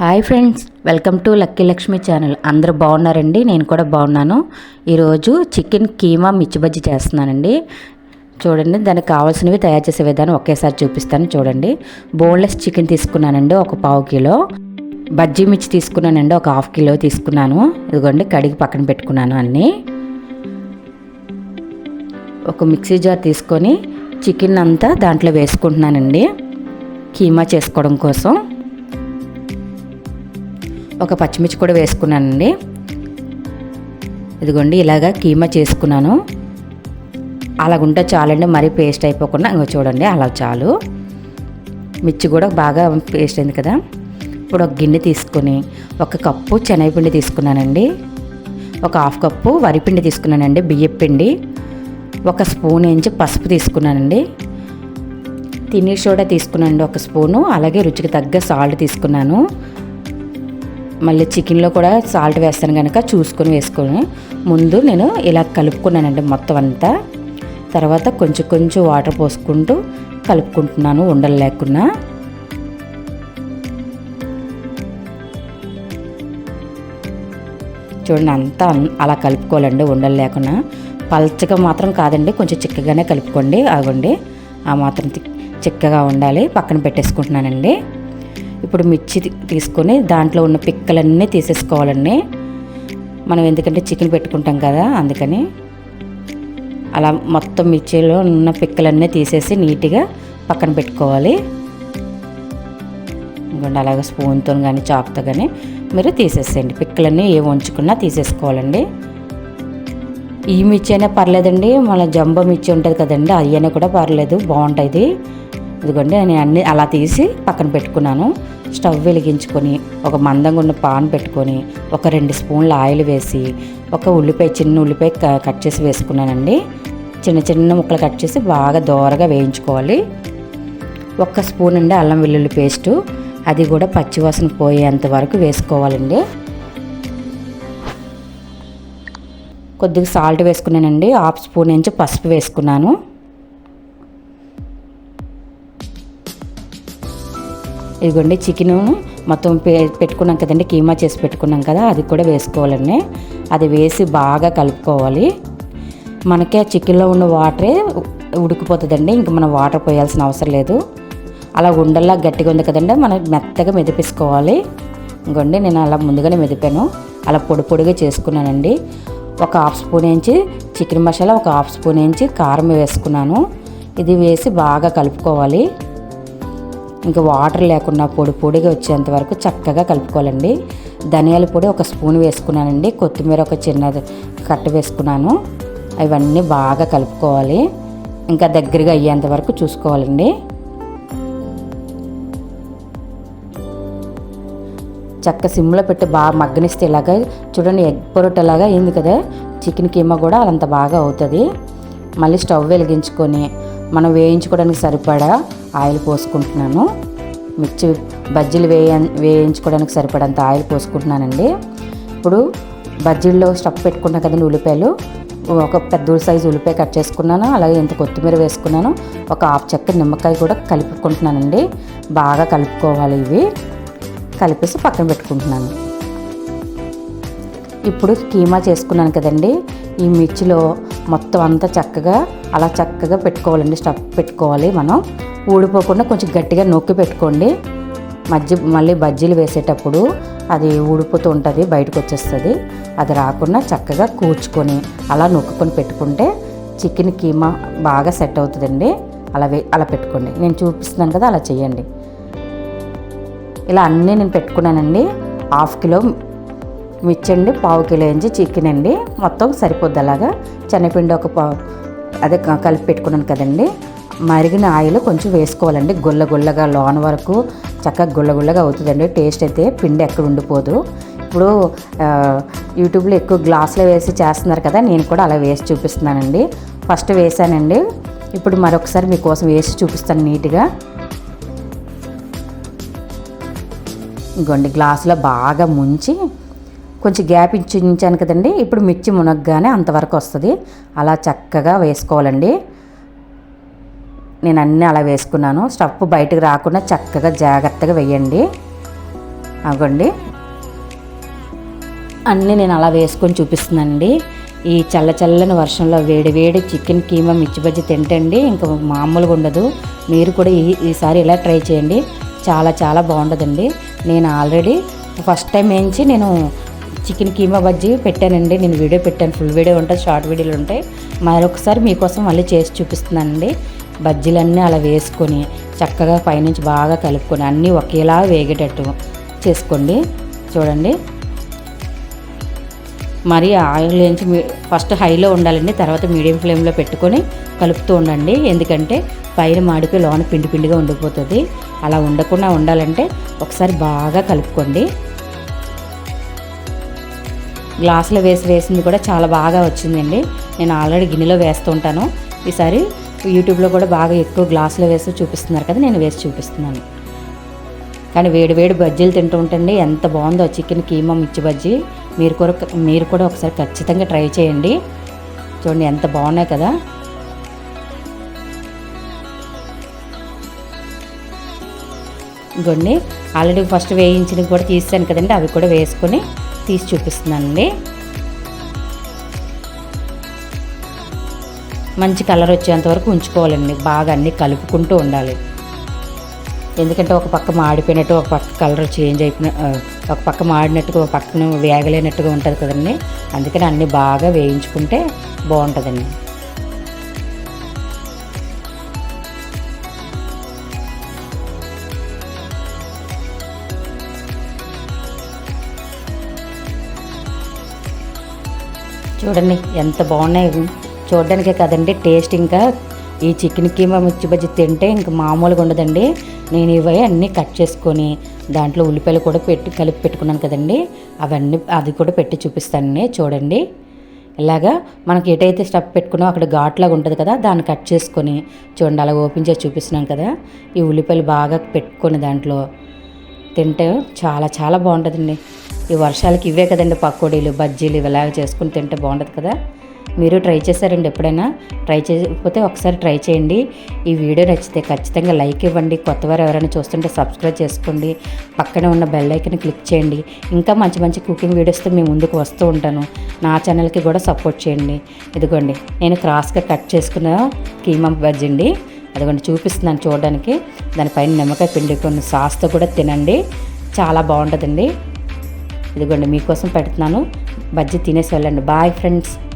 Hi friends welcome to lucky Lakshmi channel. అందరూ బాగున్నారండి? నేను కూడా బాగున్నాను. ఈరోజు చికెన్ కీమా మిర్చి బజ్జీ చేస్తున్నానండి. చూడండి దానికి కావాల్సినవి తయారు చేసే విధానం ఒకేసారి చూపిస్తాను చూడండి. బోన్లెస్ చికెన్ తీసుకున్నానండి ఒక పావు కిలో. బజ్జీ మిర్చి తీసుకున్నానండి ఒక హాఫ్ కిలో తీసుకున్నాను. ఇదిగోండి కడిగి పక్కన పెట్టుకున్నాను అన్నీ. ఒక మిక్సీ జార్ తీసుకొని చికెన్ అంతా దాంట్లో వేసుకుంటున్నానండి కీమా చేసుకోవడం కోసం. ఒక పచ్చిమిర్చి కూడా వేసుకున్నానండి. ఇదిగోండి ఇలాగా కీమా చేసుకున్నాను. అలాగుంటే చాలండి మరీ పేస్ట్ అయిపోకుండా ఇంకో చూడండి అలా చాలు. మిర్చి కూడా బాగా పేస్ట్ అయింది కదా. ఇప్పుడు ఒక గిన్నె తీసుకొని ఒక కప్పు శనగపిండి తీసుకున్నానండి. ఒక హాఫ్ కప్పు వరిపిండి తీసుకున్నానండి బియ్యపిండి ఒక స్పూన్ ఇంచి పసుపు తీసుకున్నానండి. తిని సోడా తీసుకున్నానండి ఒక స్పూను. అలాగే రుచికి తగ్గ సాల్ట్ తీసుకున్నాను. మళ్ళీ చికెన్లో కూడా సాల్ట్ వేస్తాను కనుక చూసుకొని వేసుకొని ముందు నేను ఇలా కలుపుకున్నానండి మొత్తం అంతా. తర్వాత కొంచెం కొంచెం వాటర్ పోసుకుంటూ కలుపుకుంటున్నాను ఉండలు లేకుండా చూడండి అంతా అలా కలుపుకోవాలండి ఉండలు లేకుండా పల్చగా మాత్రం కాదండి కొంచెం చిక్కగానే కలుపుకోండి ఆగండి. ఆ మాత్రం చిక్కగా ఉండాలి. పక్కన పెట్టేసుకుంటున్నానండి. ఇప్పుడు మిర్చి తీసుకొని దాంట్లో ఉన్న పిక్కలన్నీ తీసేసుకోవాలండి. మనం ఎందుకంటే చికెన్ పెట్టుకుంటాం కదా అందుకని అలా మొత్తం మిర్చిలో ఉన్న పిక్కలన్నీ తీసేసి నీట్గా పక్కన పెట్టుకోవాలి. ఇంకోండి అలాగే స్పూన్తో కానీ చాక్తో కానీ మీరు తీసేసేయండి. పిక్కలన్నీ ఏ ఉంచుకున్నా తీసేసుకోవాలండి. ఈ మిర్చి అయినా పర్లేదండి. మన జంబో మిర్చి ఉంటుంది కదండి అయ్యైనా అయినా కూడా పర్లేదు. బాగుంటుంది ఇదిగోండి నేను అన్ని అలా తీసి పక్కన పెట్టుకున్నాను. స్టవ్ వెలిగించుకొని ఒక మందంగా ఉన్న పాన్ పెట్టుకొని ఒక రెండు స్పూన్ల ఆయిల్ వేసి ఒక ఉల్లిపాయ చిన్న ఉల్లిపాయ కట్ చేసి వేసుకున్నానండి. చిన్న చిన్న ముక్కలు కట్ చేసి బాగా దోరగా వేయించుకోవాలి. ఒక్క స్పూన్ అండి అల్లం వెల్లుల్లి పేస్టు. అది కూడా పచ్చివాసన పోయేంత వరకు వేసుకోవాలండి. కొద్దిగా సాల్ట్ వేసుకున్నానండి. హాఫ్ స్పూన్ నుంచి పసుపు వేసుకున్నాను. ఇదిగోండి చికెను మొత్తం పెట్టుకున్నాం కదండి కీమా చేసి పెట్టుకున్నాం కదా అది కూడా వేసుకోవాలండి. అది వేసి బాగా కలుపుకోవాలి. మనకే చికెన్లో ఉన్న వాటరే ఉడికిపోతుందండి ఇంక మనం వాటర్ పోయాల్సిన అవసరం లేదు. అలా ఉండల్లా గట్టిగా ఉంది కదండి మనం మెత్తగా మెదిపేసుకోవాలి. ఇంకోండి నేను అలా ముందుగానే మెదిపాను. అలా పొడి పొడిగా చేసుకున్నానండి. ఒక హాఫ్ స్పూన్ నుంచి చికెన్ మసాలా ఒక హాఫ్ స్పూన్ నుంచి కారం వేసుకున్నాను. ఇది వేసి బాగా కలుపుకోవాలి. ఇంకా వాటర్ లేకుండా పొడి పొడిగా వచ్చేంత వరకు చక్కగా కలుపుకోవాలండి. ధనియాల పొడి ఒక స్పూన్ వేసుకున్నానండి. కొత్తిమీర ఒక చిన్న కట్ట వేసుకున్నాను. అవన్నీ బాగా కలుపుకోవాలి. ఇంకా దగ్గరగా అయ్యేంత వరకు చూసుకోవాలండి. చక్క సిమ్లో పెట్టి బాగా మగ్గనిస్తే ఇలాగా చూడండి ఎగ్ పొరటలాగా అయింది కదా? చికెన్ కీమా కూడా అంత బాగా అవుతుంది. మళ్ళీ స్టవ్ వెలిగించుకొని మనం వేయించుకోవడానికి సరిపడా ఆయిల్ పోసుకుంటున్నాను. మిర్చి బజ్జీలు వేయ వేయించుకోవడానికి సరిపడంత ఆయిల్ పోసుకుంటున్నానండి. ఇప్పుడు బజ్జీల్లో స్టఫ్ పెట్టుకున్నా కదండి ఉల్లిపాయలు. ఒక పెద్ద సైజు ఉల్లిపాయ కట్ చేసుకున్నాను. అలాగే ఇంత కొత్తిమీర వేసుకున్నాను. ఒక హాఫ్ చెక్క నిమ్మకాయ కూడా కలుపుకుంటున్నానండి. బాగా కలుపుకోవాలి ఇవి. కలిపేసి పక్కన పెట్టుకుంటున్నాను. ఇప్పుడు కీమా చేసుకున్నాను కదండి. ఈ మిర్చిలో మొత్తం అంతా చక్కగా అలా చక్కగా పెట్టుకోవాలండి. స్టఫ్ పెట్టుకోవాలి మనం. ఊడిపోకుండా కొంచెం గట్టిగా నొక్కి పెట్టుకోండి. మధ్య మళ్ళీ బజ్జీలు వేసేటప్పుడు అది ఊడిపోతూ ఉంటుంది బయటకు వచ్చేస్తుంది. అది రాకుండా చక్కగా కూర్చుకొని అలా నొక్కుకొని పెట్టుకుంటే చికెన్ కీమా బాగా సెట్ అవుతుందండి. అలా వే అలా పెట్టుకోండి. నేను చూపిస్తున్నాను కదా అలా చేయండి ఇలా అన్నీ నేను పెట్టుకున్నానండి. హాఫ్ కిలో మిర్చి అండి పావు కిలో ఇంచి చికెన్ అండి మొత్తం సరిపోద్ది అలాగా. శనగపిండి ఒక పావు అదే కలిపి పెట్టుకున్నాను కదండి. మరిగిన ఆయిల్ కొంచెం వేసుకోవాలండి. గుల్ల గుల్లగా లోన వరకు చక్కగా గుల్ల గుల్లగా అవుతుందండి. టేస్ట్ అయితే పిండి ఎక్కడ ఉండిపోదు. ఇప్పుడు యూట్యూబ్లో ఎక్కువ గ్లాసులో వేసి చేస్తున్నారు కదా నేను కూడా అలా వేసి చూపిస్తున్నానండి. ఫస్ట్ వేసానండి. ఇప్పుడు మరొకసారి మీకోసం వేసి చూపిస్తాను నీట్గా. ఇంకోండి గ్లాసులో బాగా ముంచి కొంచెం గ్యాప్ ఇచ్చి ఉంచాను కదండి. ఇప్పుడు మిర్చి మునగ్గానే అంతవరకు వస్తుంది. అలా చక్కగా వేసుకోవాలండి. నేను అన్నీ అలా వేసుకున్నాను. స్టఫ్ బయటకు రాకుండా చక్కగా జాగ్రత్తగా వేయండి. అవ్వండి అన్నీ నేను అలా వేసుకొని చూపిస్తున్నానండి. ఈ చల్ల చల్లని వర్షంలో వేడి వేడి చికెన్ కీమా మిర్చి బజ్జి తింటండి. ఇంకా మామూలుగా ఉండదు. మీరు కూడా ఈ ఈసారి ఇలా ట్రై చేయండి. చాలా చాలా బాగుంటుందండి నేను ఆల్రెడీ ఫస్ట్ టైం ఏంచి నేను చికెన్ కీమా బజ్జీ పెట్టానండి. నేను వీడియో పెట్టాను. ఫుల్ వీడియో ఉంటుంది షార్ట్ వీడియోలు ఉంటాయి. మరొకసారి మీకోసం మళ్ళీ చేసి చూపిస్తున్నానండి. బజ్జీలన్నీ అలా వేసుకొని చక్కగా పైనుంచి బాగా కలుపుకొని అన్నీ ఒకేలా వేగేటట్టు చేసుకోండి. చూడండి. మరి ఆయిల్ నుంచి ఫస్ట్ హైలో ఉండాలండి. తర్వాత మీడియం ఫ్లేమ్లో పెట్టుకొని కలుపుతూ ఉండండి. ఎందుకంటే పైన మాడిపోయి లోన పిండి పిండిగా ఉండిపోతుంది. అలా ఉండకుండా ఉండాలంటే ఒకసారి బాగా కలుపుకోండి. గ్లాసులో వేసి వేసింది కూడా చాలా బాగా వచ్చిందండి. నేను ఆల్రెడీ గిన్నెలో వేస్తూ ఉంటాను. ఈసారి యూట్యూబ్లో కూడా బాగా ఎక్కువ గ్లాసులో వేసి చూపిస్తున్నారు కదా నేను వేసి చూపిస్తున్నాను. కానీ వేడి వేడి బజ్జీలు తింటూ ఉంటండి ఎంత బాగుందో చికెన్ కీమా మిర్చి బజ్జీ. మీరు కూడా మీరు కూడా ఒకసారి ఖచ్చితంగా ట్రై చేయండి. చూడండి ఎంత బాగున్నాయి కదా. ఇంకోండి ఆల్రెడీ ఫస్ట్ వేయించినవి కూడా తీసాను కదండి అవి కూడా వేసుకొని తీసి చూపిస్తున్నానండి. మంచి కలర్ వచ్చేంత వరకు ఉంచుకోవాలండి. బాగా అన్నీ కలుపుకుంటూ ఉండాలి. ఎందుకంటే ఒక పక్క మాడిపోయినట్టు ఒక పక్క కలర్ చేంజ్ అయిపోయిన ఒక పక్క మాడినట్టుగా ఒక పక్కన వేగలేనట్టుగా ఉంటుంది కదండి. అందుకని అన్నీ బాగా వేయించుకుంటే బాగుంటుందండి. చూడండి ఎంత బాగున్నాయి. చూడడానికే కదండి టేస్ట్ ఇంకా. ఈ చికెన్ కీమా మిర్చి బజ్జి తింటే ఇంకా మామూలుగా ఉండదండి. నేను ఇవి అన్నీ కట్ చేసుకొని దాంట్లో ఉల్లిపాయలు కూడా పెట్టి కలిపి పెట్టుకున్నాను కదండి. అవన్నీ అది కూడా పెట్టి చూపిస్తానండి చూడండి. ఇలాగా మనకి ఎటైతే స్టఫ్ పెట్టుకున్నా అక్కడ ఘాట్లాగా ఉంటుంది కదా దాన్ని కట్ చేసుకొని చూడండి అలా ఓపెన్ చేసి చూపిస్తున్నాను కదా. ఈ ఉల్లిపాయలు బాగా పెట్టుకొని దాంట్లో తింటే చాలా చాలా బాగుంటుందండి. ఈ వర్షాలకి ఇవే కదండి పకోడీలు బజ్జీలు ఇలాగ చేసుకుని తింటే బాగుంటుంది కదా. మీరు ట్రై చేశారండి ఎప్పుడైనా? ట్రై చేయకపోతే ఒకసారి ట్రై చేయండి. ఈ వీడియో నచ్చితే ఖచ్చితంగా లైక్ ఇవ్వండి. కొత్తవారు ఎవరైనా చూస్తుంటే సబ్స్క్రైబ్ చేసుకోండి. పక్కనే ఉన్న బెల్ ఐకన్ క్లిక్ చేయండి. ఇంకా మంచి మంచి కుకింగ్ వీడియోస్తో మేము ముందుకు వస్తూ ఉంటాను. నా ఛానల్కి కూడా సపోర్ట్ చేయండి. ఇదిగోండి నేను క్రాస్గా కట్ చేసుకున్న కీమా బజ్జండి అదిగోండి చూపిస్తున్నాను చూడడానికి. దానిపైన నిమ్మకాయ పిండి కొన్ని సాస్తో కూడా తినండి. చాలా బాగుంటుందండి. ఇదిగోండి మీకోసం పెడుతున్నాను. బజ్జీ తినేసి వెళ్ళండి. Bye friends.